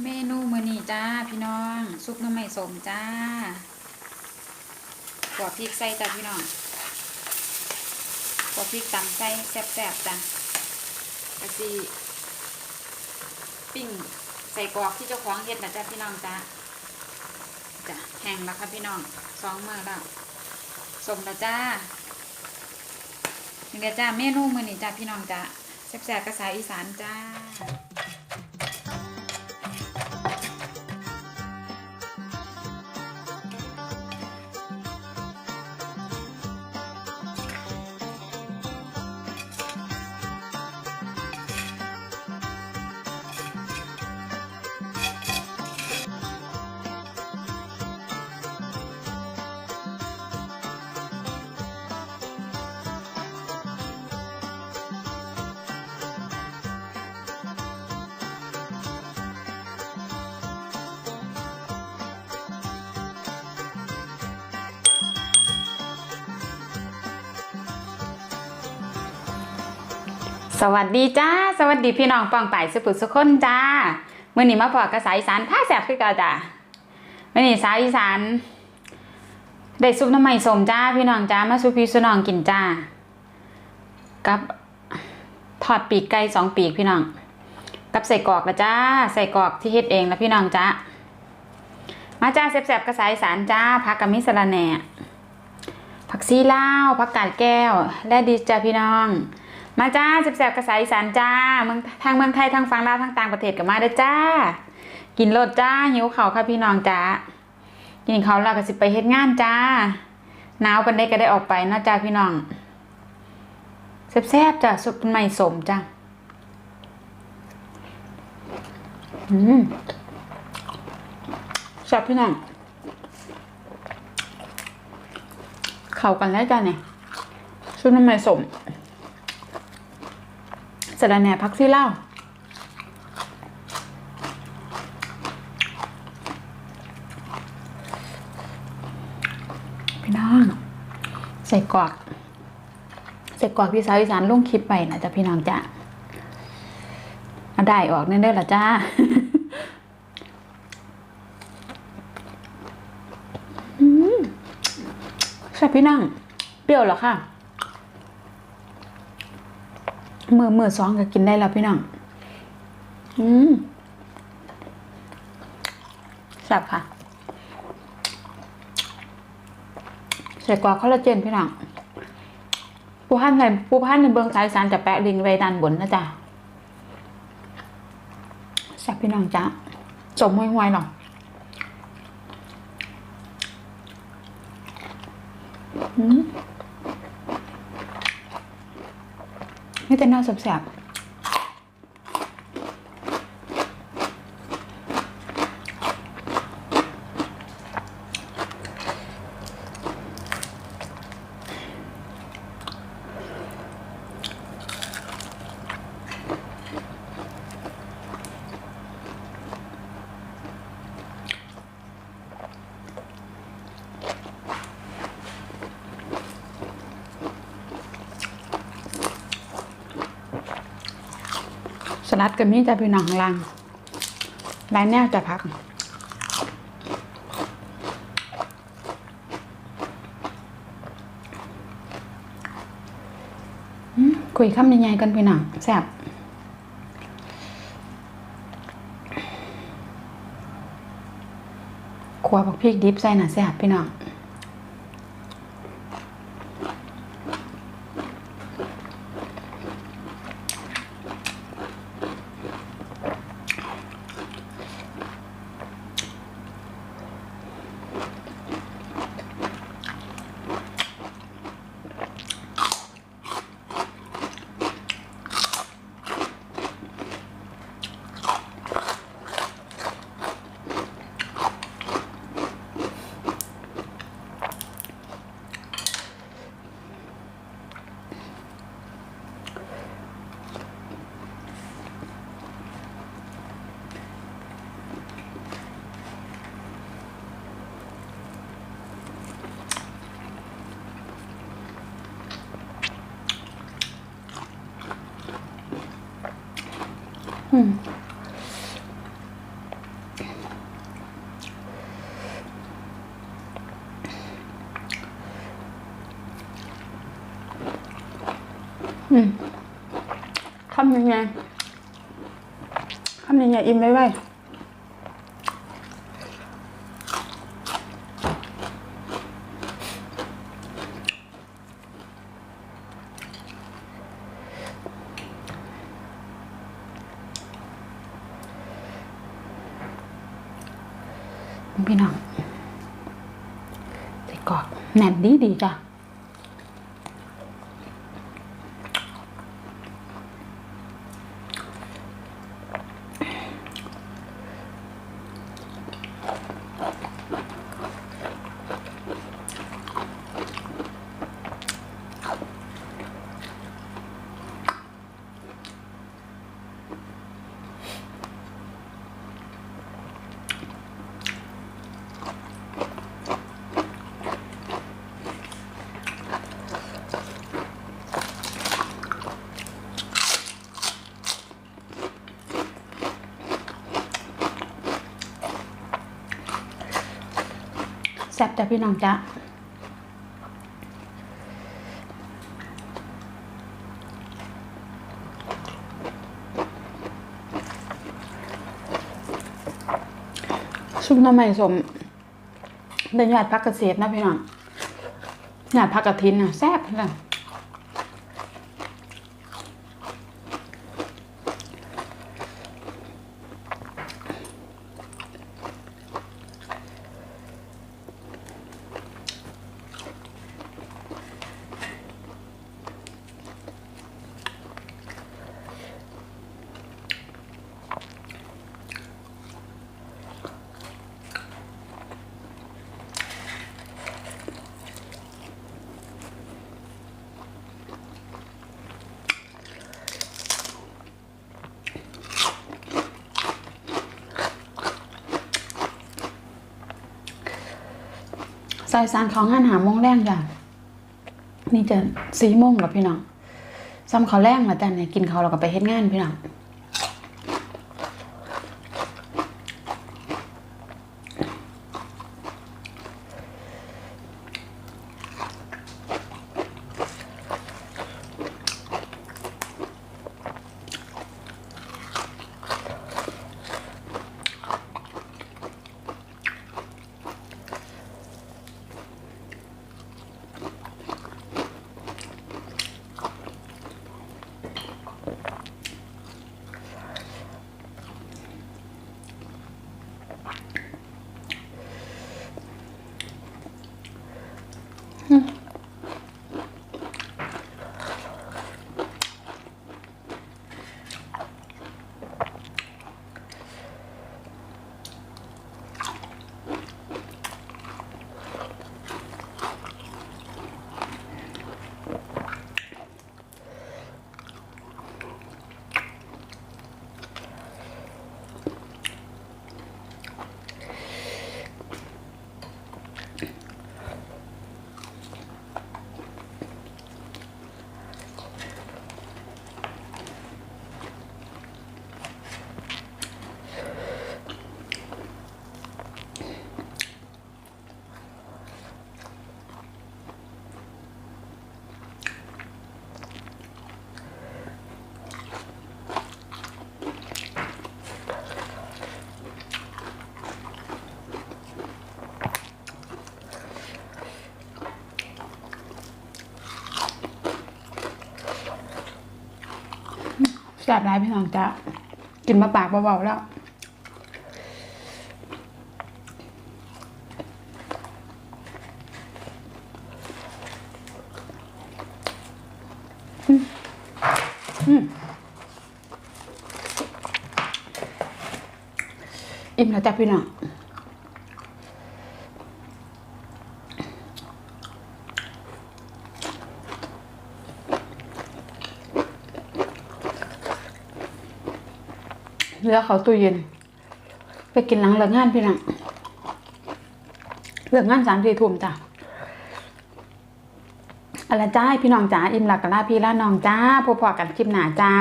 เมนูมื้อนี้จ้าพี่น้องซุปน้ำไม่สมจ้าขัวพริกใส่จ้าพี่น้องขัวพริกตำใส่แซ่บๆจ้ะกะสิปิ้งใส่กรอกที่เจ้าของเฮ็ดนะจ้าพี่น้องจ้าจ้ะแห้งแล้วค่ะพี่น้องสองมือแล้วสมแล้วจ้านี่จ้าเมนูมื้อนี้จ้าพี่น้องจ้าแซ่บๆกระสายอีสานจ้า สวัสดีจ้า สวัสดีพี่น้องปองป่ายสุปุสุคนจ้าเมื่อนี้มาพอกระสายอีสานผ้าแสบคือเก่าจ้าเมื่อนี้สาวอีสานได้ซุปน้ำมันสมจ้าพี่น้องจ้ามาซุปพี่สุน้องกินจ้า กับทอดปีกไก่สองปีกพี่น้อง กับใส่กรอกละจ้า ใส่กรอกที่เฮ็ดเองแล้วพี่น้องจ้ามาจ้าแสบๆกระสายอีสานจ้าผักกะมิสระแหน่ผักซีเลาผักกาดแก้ว และดีจ้าพี่น้อง มาจ้าแซ่บๆกระสายอีสานจ้าเมืองทางเมืองไทยทางฝั่งลาวทางต่างประเทศก็มาเด้อจ้า กินรสจ้าหิวเขาค่ะพี่น้องจ้ากินเขาวแล้วก็สิไปเฮ็ดงานจ้าหนาวปันได้ก็ได้ออกไปนะจ้าพี่น้องแซ่บๆจ้าสุปใหม่สมจ้าอืมแซ่บพี่น้องเข้ากันแล้วจ้าเนี่ยซุปน้ำมันสม สะระแหน่พักซี่เล่าพี่น้องใส่กรอกใส่กรอกที่สาวอีสานลงคลิปไปนะจ๊ะพี่น้องจ้ะเอาได้ออกแน่ๆละจ้าใช่พี่น้องเปรี้ยวเหรอค่ะ มือมือสองก็กินได้แล้วพี่น้อง อืมแซ่บค่ะใส่กรอกคอลลาเจนพี่น้องผู้พันในผู้พันในเบืองสายสารจะแปะลิงไว้ด้านบนนะจ๊ะแซ่บพี่น้องจ้ะสมห่วยๆหน่อยอืม นี่แต่น่าแสบ ลัดกับมีจะเป็นหนังลังลายแนวจะพักคุยคำยังไงกันพี่น้องแซ่บขวบักพริกดิบใส่หน่ะแซ่บพี่น้อง ทำยังไงทำยังไงอิ่มไว้ไว้ พี่น้องใส่กรอกแน่นดีดีจ้ะ ซ่บจ้ะพี่น้องจ้ะซุปน้ำมันสมเป็นหยาดพักเกษตรนะพี่น้องหยาดพักกระทินนะแซ่บเลย สายสารของงานหาโมงแรงจ้ะนี่จะสี่โมงหรอพี่น้องซ้ำเขาแรงแล้วจ้ะเนี่ยกินเขาเราก็ไปเฮ็ดงานพี่น้อง Hmm. แซ่บร้ายพี่น้องจ้ะกินมาปากเบาๆแล้วอืมอืมอิ่มแล้วจ้ะพี่น้อง เหลือเขาตู้เย็น ไปกินหลังเลิกงานพี่น้องเลิกงานสามสี่ทุ่มจ้ะอะไรจ้าพี่น้องจ้าอิ่มหลักกะลาพี่ละน้องจ้าพบพอกันคลิปหนาจ้า